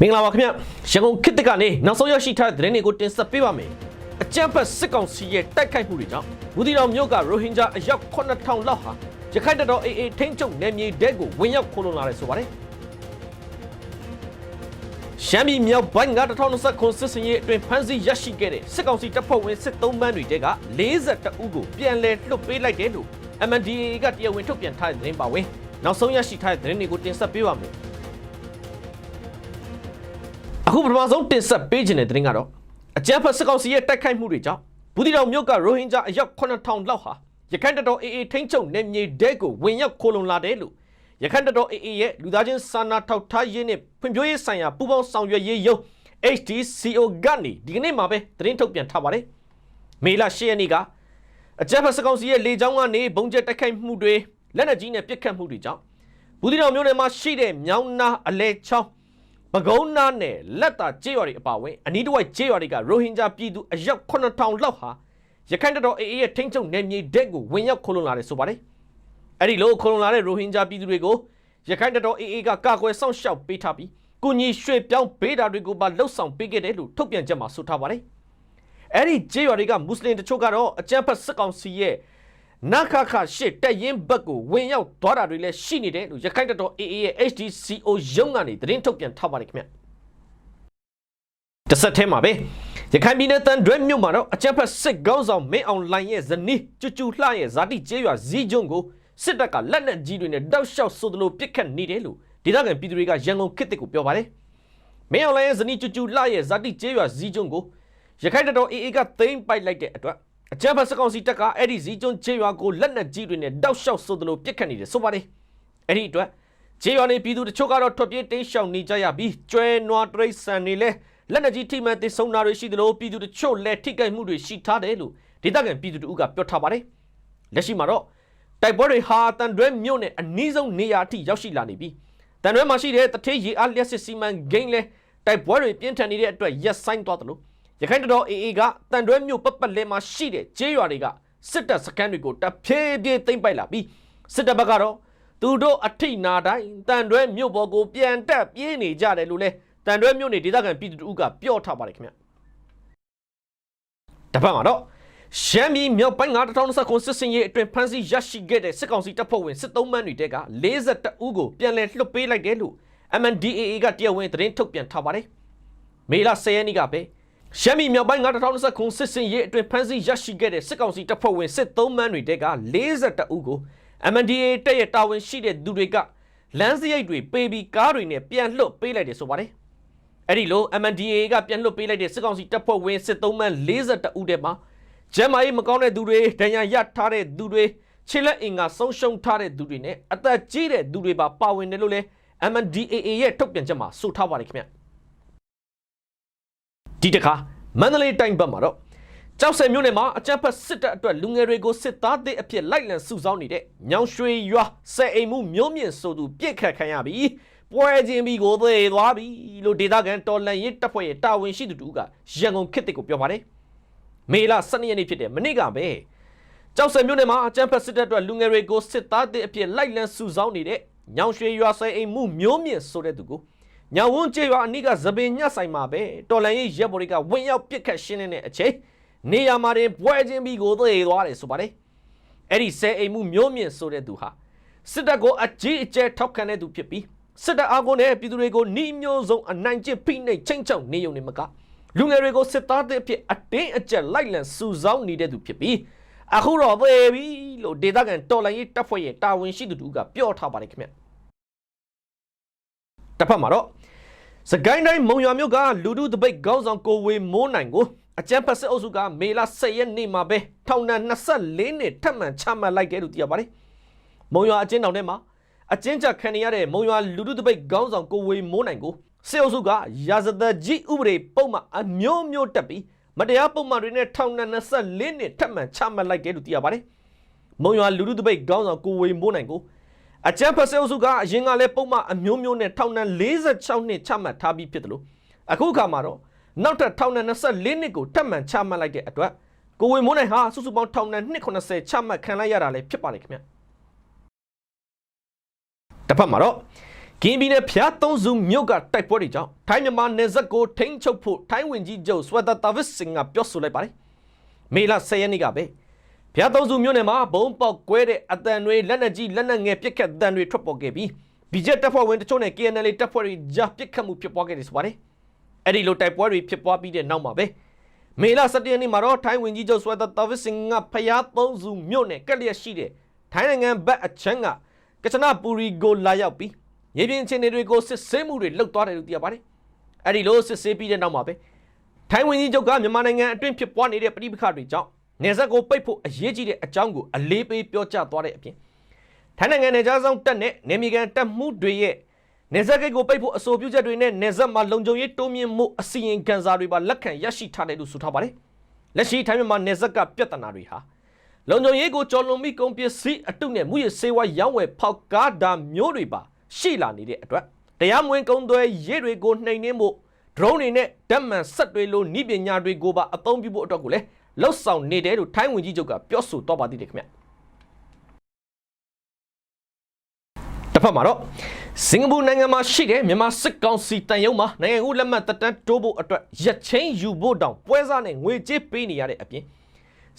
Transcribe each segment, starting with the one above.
မင်္ဂလာပါခင်ဗျရန်ကုန်ခေတ်သစ်ကနေနောက်ဆုံးရရှိထားတဲ့သတင်းတွေကိုတင်ဆက်ပေးပါမယ်အကြမ်းဖက်စစ်ကောင်စီရဲ့တိုက်ခိုက်မှုတွေကြောင့်ဘူးတီတော်မြို့ကရိုဟင်ဂျာအယောက်9000လောက်ဟာရခိုင်တပ်တော် AA ထိန်းချုပ်နယ်မြေတဲကိုဝင်ရောက်ခိုးလုံလာတယ်ဆိုပါတယ်ရှမ်းပြည်မြောက်ပိုင်းက2020ခုစစ်စင်ရေးအတွင်းဖမ်းဆီးရရှိခဲ့တဲ့စစ်ကောင်စီတပ်ဖွဲ့ဝင်စစ်သုံးပန်းတွေတဲက42ဦးကိုပြန်လည်လွှတ်ပေးလိုက်တယ်လို့ MNDAA ကတရားဝင်ထုတ်ပြန်ထားတဲ့သတင်းပါဝင်နောက်ဆုံးရရှိထားတဲ့သတင်းတွေကိုတင်ဆက်ပေးပါမယ် အခုပထမဆုံးတင်ဆက်ပေးခြင်းတဲ့သတင်းကတော့အကြမ်းဖက်စစ်ကောင်စီရဲ့တိုက်ခိုက်မှုတွေကြောင့်ဘူးတီတော်မြို့ကရိုဟင်ဂျာအယောက်9000လောက်ဟာရခိုင်တပ်တော် AA ထိန်းချုပ်နယ်မြေတဲကိုဝင်ရောက်ခိုးလုံလာတယ်လို့ရခိုင်တပ်တော် AA ရဲ့လူသားချင်းစာနာထောက်ထားရေးနဲ့ဖွံ့ဖြိုးရေးဆိုင်ရာပူးပေါင်းဆောင်ရွက်ရေးယုံ HDCO ကနေဒီကနေ့မှာပဲသတင်းထုတ်ပြန်ထားပါတယ်မေလ10ရက်နေ့ကအကြမ်းဖက်စစ်ကောင်စီရဲ့လေကြောင်းကနေဘုံကျက်တိုက်ခိုက်မှုတွေလက်နက်ကြီးနဲ့ပစ်ခတ်မှုတွေကြောင့်ဘူးတီတော်မြို့နယ်မှာရှိတဲ့မြောင်းနာအလဲချောင်း ပကုံးနာနဲ့လက်တာကျေးရွာတွေအပါအဝင်အနီးတစ်ဝိုက်ကျေးရွာတွေကရိုဟင်ဂျာပြည်သူအယောက်9000လောက်ဟာရခိုင်တပ်တော် AA ရဲ့ထိန်းချုပ်နယ်မြေဒက်ကိုဝင်ရောက်ခိုးလုံလာတယ်ဆိုပါတယ်။အဲ့ဒီလိုခိုးလုံလာတဲ့ရိုဟင်ဂျာပြည်သူတွေကိုရခိုင်တပ်တော် AA ကကာကွယ်စောင့်ရှောက်ပေးထားပြီးကုညီရွှေ့ပြောင်းပေးတာတွေကိုပါလှုပ်ဆောင်ပေးခဲ့တယ်လို့ထုတ်ပြန်ချက်မှာဆိုထားပါတယ်။အဲ့ဒီကျေးရွာတွေကမွတ်စလင်တချို့ကတော့အကြမ်းဖက်စစ်ကောင်စီရဲ့ နခခရှစ်တက်ရင်ဘက်ကိုဝင်ရောက်သွားတာတွေလည်းရှိနေတယ်လို့ရခိုင်တပ်တော် AA ရဲ့ HDCO ရုံးကနေသတင်းထုတ်ပြန်ထားပါတယ်ခင်ဗျ။တစ်ဆက်တည်းမှာပဲရခိုင်ပြည်နယ်တန်တွဲမြို့မှာတော့အကြမ်းဖက်စစ်ကောင်းဆောင်မင်းအောင်လှိုင်ရဲ့ဇနီးကျူကျူလှရဲ့ဇာတိကျေးရွာဇီးကျွန်းကိုစစ်တပ်ကလက်နက်ကြီးတွေနဲ့တောက်လျှောက်ဆိုသလိုပစ်ခတ်နေတယ်လို့ဒေသခံပြည်သူတွေကရန်ကုန်ခေတ်တစ်ကိုပြောပါတယ်။မင်းအောင်လှိုင်ရဲ့ဇနီးကျူကျူလှရဲ့ဇာတိကျေးရွာဇီးကျွန်းကိုရခိုင်တပ်တော် AA ကသိမ်းပိုက်လိုက်တဲ့အတွက် အကြမ်းဖက်စစ်ကောင်စီတပ်ကအဲ့ဒီဇီးကျွန်းကျေးရွာကိုလက်နက်ကြီးတွေနဲ့တောက်လျှောက်ဆိုသလိုပစ်ခတ်နေတယ်ဆိုပါတယ်။အဲ့ဒီအတွက်ကျေးရွာနေပြည်သူတချို့ကတော့ထွက်ပြေးတိမ်းရှောင်နေကြရပြီးကျွဲနွားတရိတ်ဆန်တွေလည်းလက်နက်ကြီးထိမှန်သိဆုံးတာတွေရှိသလိုပြည်သူတချို့လည်းထိခိုက်မှုတွေရှိထားတယ်လို့ဒေသခံပြည်သူတို့ကပြောထားပါတယ်။လက်ရှိမှာတော့တိုက်ပွဲတွေဟာတန်တွဲမြို့နယ်အနီးဆုံးနေရာအထိရောက်ရှိလာနေပြီးတန်တွဲမှာရှိတဲ့တထေးရေအားလျက်စစ်စီမံဂိမ်းလဲတိုက်ပွဲတွေပြင်းထန်နေတဲ့အတွက်ရက်ဆိုင်သွားတယ်လို့ ရခိုင်တပ်တော် AA ကတန်တွဲမြို့ပတ်ပတ်လည်မှာရှိတဲ့ကျေးရွာတွေကစစ်တပ်စခန်းတွေကိုတဖြည်းဖြည်းသိမ်းပိုက်လာပြီးစစ်တပ်ဘက်ကတော့သူတို့အထိနာတိုင်းတန်တွဲမြို့ပေါ်ကိုပြန်တက်ပြေးနေကြတယ်လို့လဲတန်တွဲမြို့နေဒေသခံပြည်သူတို့ကပြောထားပါတယ်ခင်ဗျတစ်ဖက်မှာတော့ရှမ်းပြည်မြောက်ပိုင်းက2029စစ်စင်ရေးအတွင်းဖမ်းဆီးရရှိခဲ့တဲ့စစ်ကောင်စီတပ်ဖွဲ့ဝင်စစ်သုံးမှန်းတွေတဲက42ဦးကိုပြန်လည်လွှတ်ပေးလိုက်တယ်လို့ MNDAA ကတရားဝင်သတင်းထုတ်ပြန်ထားပါတယ်မေလ10ရက်နေ့ကပဲ ရှမ်းပြည်မြောက်ပိုင်းက2020ခုစစ်စင်ရေးအတွင်းဖမ်းဆီးရရှိခဲ့တဲ့စစ်ကောင်စီတပ်ဖွဲ့ဝင်စစ်သုံးမှန်းတွေတဲက42ဦးကို MNDAA တပ်ရဲ့တာဝန်ရှိတဲ့သူတွေကလမ်းစရိတ်တွေပေးပြီးကားတွေနဲ့ပြန်လွှတ်ပေးလိုက်တယ်ဆိုပါတယ်။အဲ့ဒီလို MNDAA ကပြန်လွှတ်ပေးလိုက်တဲ့စစ်ကောင်စီတပ်ဖွဲ့ဝင်စစ်သုံးမှန်း42ဦးထဲမှာကျမ်းမာရေးမကောင်းတဲ့သူတွေဒဏ်ရာရထားတဲ့သူတွေခြေလက်အင်ကဆုံးရှုံးထားတဲ့သူတွေနဲ့အသက်ကြီးတဲ့သူတွေပါပါဝင်တယ်လို့လဲ MNDAA ရဲ့ထုတ်ပြန်ချက်မှာဆိုထားပါတယ်ခင်ဗျ။ ဒီတခါမန္တလေးတိုင်းဘက်မှာတော့ကြောက်စဲမြို့နယ်မှာအကြမ်းဖက်စစ်တပ်အတွက်လူငယ်တွေကိုစစ်သားသစ်အဖြစ်လိုက်လံစုဆောင်းနေတဲ့ညောင်ရွှေရွာဆဲအိမ်မှုမျိုးမြင့်ဆိုသူပြစ်ခတ်ခံရပြီးပွဲချင်းပြီးကိုသေးသွားပြီလို့ဒေသခံတော်လန်ရေးတပ်ဖွဲ့ရဲ့တာဝန်ရှိသူတူကရန်ကုန်ခေတ်တစ်ကိုပြောပါတယ်မေလ12ရက်နေ့ဖြစ်တဲ့မနေ့ကပဲကြောက်စဲမြို့နယ်မှာအကြမ်းဖက်စစ်တပ်အတွက်လူငယ်တွေကိုစစ်သားသစ်အဖြစ်လိုက်လံစုဆောင်းနေတဲ့ညောင်ရွှေရွာဆဲအိမ်မှုမျိုးမြင့်ဆိုတဲ့သူကို ညာဝန်းကျေးရွာအနိကသပင်ညတ်ဆိုင်မှာပဲတော်လန်ရေးရက်ဘော်တွေကဝင်ရောက်ပစ်ခတ်ရှင်းနေတဲ့အချိန်နေရာမှာတင်ပွဲချင်းပြီးကိုသေသွားတယ်ဆိုပါတယ်အဲ့ဒီဆဲအိမ်မှုမျိုးမြင့်ဆိုတဲ့သူဟာစစ်တပ်ကိုအကြီးအကျယ်ထောက်ခံတဲ့သူဖြစ်ပြီးစစ်တပ်အားကိုနဲ့ပြည်သူတွေကိုနှီးမျိုးစုံအနိုင်ကျင့်ဖိနှိပ်ချင်းချောက်နေုံနဲ့မကလူငယ်တွေကိုစစ်သားတဲ့အဖြစ်အတင်းအကျပ်လိုက်လံစုဆောင်းနေတဲ့သူဖြစ်ပြီးအခုတော့သေပြီလို့ဒေသခံတော်လန်ရေးတပ်ဖွဲ့ရဲ့တာဝန်ရှိသူတို့ကပြောထားပါတယ်ခင်ဗျတစ်ဖက်မှာတော့ စကိုင်းတိုင်းမုံရွာမြို့ကလူဒုတပိတ်ခေါင်းဆောင်ကိုဝေမိုးနိုင်ကိုအကြမ်းဖက်စစ်အုပ်စုကမေလ10ရက်နေ့မှာပဲထောင်ဒဏ်24နှစ်ထပ်မံချမှတ်လိုက်တယ်လို့သိရပါတယ်။မုံရွာအကျဉ်းထောင်ထဲမှာအကျဉ်းချခံနေရတဲ့မုံရွာလူဒုတပိတ်ခေါင်းဆောင်ကိုဝေမိုးနိုင်ကိုစစ်အုပ်စုကရာဇသက်ကြီးဥပဒေပုံမှန်အမျိုးမျိုးတက်ပြီးမတရားပုံမှန်တွေနဲ့ထောင်ဒဏ်24နှစ်ထပ်မံချမှတ်လိုက်တယ်လို့သိရပါတယ်။မုံရွာလူဒုတပိတ်ခေါင်းဆောင်ကိုဝေမိုးနိုင်ကို အကြံဖက်ဆဲအုပ်စုကအရင်ကလည်းပုံမှန်အမျိုးမျိုးနဲ့ထောင်ဒဏ်46နှစ်ချမှတ်ထားပြီးဖြစ်တယ်လို့အခုအခါမှာတော့နောက်ထပ်ထောင်ဒဏ်24နှစ်ကိုထပ်မံချမှတ်လိုက်တဲ့အတွက်ကိုဝေမိုးနိုင်ဟာစုစုပေါင်းထောင်ဒဏ်290ချမှတ်ခံလိုက်ရတာလည်းဖြစ်ပါတယ်ခင်ဗျတစ်ဖက်မှာတော့ကင်းပြည်နယ်ဖျားသုံးစုမြို့ကတိုက်ပွဲတွေကြောင့်ထိုင်းမြန်မာနယ်စပ်ကိုထိန်းချုပ်ဖို့ထိုင်းဝင်ကြီးချုပ်ဆွေတာတာဗစ်စင်ကပြောဆိုလိုက်ပါတယ်မေလ10ရက်နေ့ကပဲ ဖျားသုံးစုမြို့နယ်မှာဘုံပေါက်ကွဲတဲ့အတန်တွေလက်နက်ကြီးလက်နက်ငယ်ပစ်ခတ်တန်တွေထွက်ပေါ်ခဲ့ပြီးဘီဂျက်တပ်ဖွဲ့ဝင်တချို့နဲ့ KNL တပ်ဖွဲ့တွေကြားပစ်ခတ်မှုဖြစ်ပွားခဲ့တယ်ဆိုပါတယ်အဲ့ဒီလိုတိုက်ပွဲတွေဖြစ်ပွားပြီးတဲ့နောက်မှာပဲမေလ17ရက်နေ့မှာတော့ထိုင်းဝင်ကြီးချုပ်ဆွေတာတာဗစ်စင်ကဖျားသုံးစုမြို့နယ်ကက်လျက်ရှိတဲ့ထိုင်းနိုင်ငံဘက်အချမ်းကကချနာပူရီကိုလာရောက်ပြီးရေပြင်အခြေအနေတွေကိုစစ်ဆေးမှုတွေလုပ်သွားတယ်လို့သိရပါတယ်။အဲ့ဒီလိုစစ်ဆေးပြီးတဲ့နောက်မှာပဲထိုင်းဝန်ကြီးချုပ်ကမြန်မာနိုင်ငံအတွင်းဖြစ်ပွားနေတဲ့ပြည်ပခါတွေကြောင့် နေဆက်ကိုပိတ်ဖို့အရေးကြီးတဲ့အကြောင်းကိုအလေးပေးပြောကြားသွားတဲ့အပြင်ထိုင်းနိုင်ငံနယ်ခြားဆောင်တပ်နဲ့နေမီကန်တပ်မှုတွေရဲ့နေဆက်ကိတ်ကိုပိတ်ဖို့အဆိုပြုချက်တွေနဲ့နေဆက်မှာလုံခြုံရေးတိုးမြင့်မှုအစီရင်ခံစာတွေပါလက်ခံရရှိထားတယ်လို့ဆိုထားပါတယ်။လက်ရှိထိုင်းမြန်မာနေဆက်ကပြဿနာတွေဟာလုံခြုံရေးကိုကြော်လွန်ပြီးကုန်ပစ္စည်းအတုနဲ့မှုရစေဝါရောင်းဝယ်ဖောက်ကားတာမျိုးတွေပါရှိလာနေတဲ့အတွက်တရားမဝင်ကုန်သွယ်ရေးတွေကိုနှိမ်နင်းဖို့ drone တွေနဲ့ဓာတ်မှန်ဆက်တွေလိုဤပညာတွေကိုပါအသုံးပြုဖို့အတွက်ကိုလည်း လှုပ်ဆောင်နေတယ်လို့ထိုင်းဝန်ကြီးချုပ်ကပြောဆိုတော့ပါသေးတယ်ခင်ဗျတစ်ဖက်မှာတော့စင်ကာပူနိုင်ငံမှာရှိတဲ့မြန်မာစစ်ကောင်စီတန်ယုံမှာနိုင်ငံဦးလက်မှတ်တက်တန်းတိုးဖို့အတွက်ရက်ချင်းယူဖို့တောင်ပွဲစားနဲ့ငွေကြေးပေးနေရတဲ့အပြင်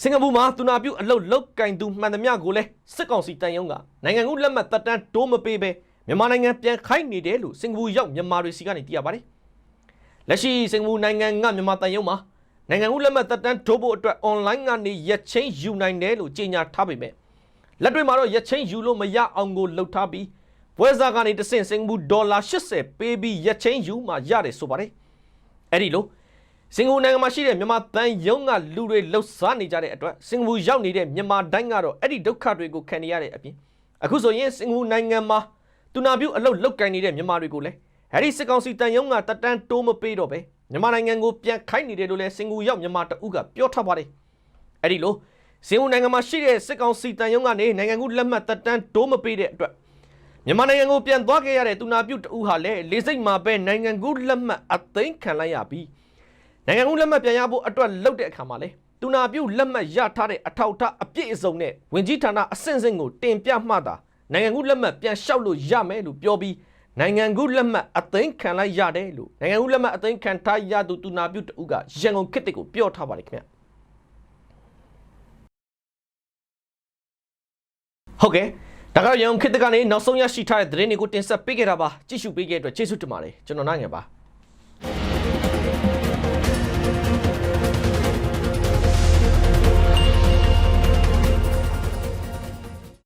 စင်ကာပူမှာသူနာပြုအလုတ်လုတ်ကင်သူမှန်သမျှကိုလည်းစစ်ကောင်စီတန်ယုံကနိုင်ငံဦးလက်မှတ်တက်တန်းတိုးမပေးဘဲမြန်မာနိုင်ငံပြန်ခိုင်းနေတယ်လို့စင်ကာပူရောက်မြန်မာတွေစီကနေသိရပါတယ်လက်ရှိစင်ကာပူနိုင်ငံကမြန်မာတန်ယုံမှာ နိုင်ငံဦးလက်မှတ်တက်တန်းတိုးဖို့အတွက် online ကနေရက်ချင်းယူနိုင်တယ်လို့ကြေညာထားပေမဲ့လက်တွေ့မှာတော့ရက်ချင်းယူလို့မရအောင်ကိုလှုပ်ထားပြီးပွဲစားကနေတဆင့်စင်ကာပူဒေါ်လာ80ပေးပြီးရက်ချင်းယူမှရတယ်ဆိုပါတယ်အဲ့ဒီလိုစင်ကာပူနိုင်ငံမှာရှိတဲ့မြန်မာတန်ယုံကလူတွေလှုပ်ရှားနေကြတဲ့အတွက်စင်ကာပူရောက်နေတဲ့မြန်မာတိုင်းကတော့အဲ့ဒီဒုက္ခတွေကိုခံနေရတဲ့အပြင်အခုဆိုရင်စင်ကာပူနိုင်ငံမှာတူနာပြုအလုတ်လုတ်ကင်နေတဲ့မြန်မာတွေကိုလည်းအဲ့ဒီစစ်ကောင်စီတန်ယုံကတက်တန်းတိုးမပေးတော့ပဲ မြန်မာနိုင်ငံကိုပြန်ခိုင်းနေတယ်လို့လည်းစင်ကာပူရောက်မြန်မာတအုပ်ကပြောထားပါတယ်အဲ့ဒီလိုစင်ကာပူနိုင်ငံမှာရှိတဲ့စစ်ကောင်စီတန်ယုံကနေနိုင်ငံကူလက်မှတ်တက်တန်းတိုးမပေးတဲ့အတွက်မြန်မာနိုင်ငံကိုပြန်သွားခဲ့ရတဲ့တူနာပြုတ်တူဟာလည်းလေးစိတ်မှာပဲနိုင်ငံကူလက်မှတ်အသိမ်းခံလိုက်ရပြီးနိုင်ငံကူလက်မှတ်ပြန်ရဖို့အတွက်လုပ်တဲ့အခါမှာလေတူနာပြုတ်လက်မှတ်ရထားတဲ့အထောက်အထားအပြည့်အစုံနဲ့ဝင်ကြီးဌာနအဆင့်ဆင့်ကိုတင်ပြမှသာနိုင်ငံကူလက်မှတ်ပြန်လျှောက်လို့ရမယ်လို့ပြောပြီး နိုင်ငံကူလက်မှတ်အသိမ်းခံလိုက်ရတယ်လို့နိုင်ငံကူလက်မှတ်အသိမ်းခံထားရသူတူနာပြုတ်တူကရန်ကုန်ခေတ်တစ်ကိုပြောထားပါတယ်ခင်ဗျဟုတ်ကဲ့ဒါကတော့ရန်ကုန်ခေတ်တစ်ကနေနောက်ဆုံးရရှိထားတဲ့သတင်းတွေကိုတင်ဆက်ပေးခဲ့တာပါကြည့်ရှုပေးခဲ့တဲ့အတွက်ကျေးဇူးတင်ပါတယ်ကျွန်တော်နိုင်ငယ်ပါ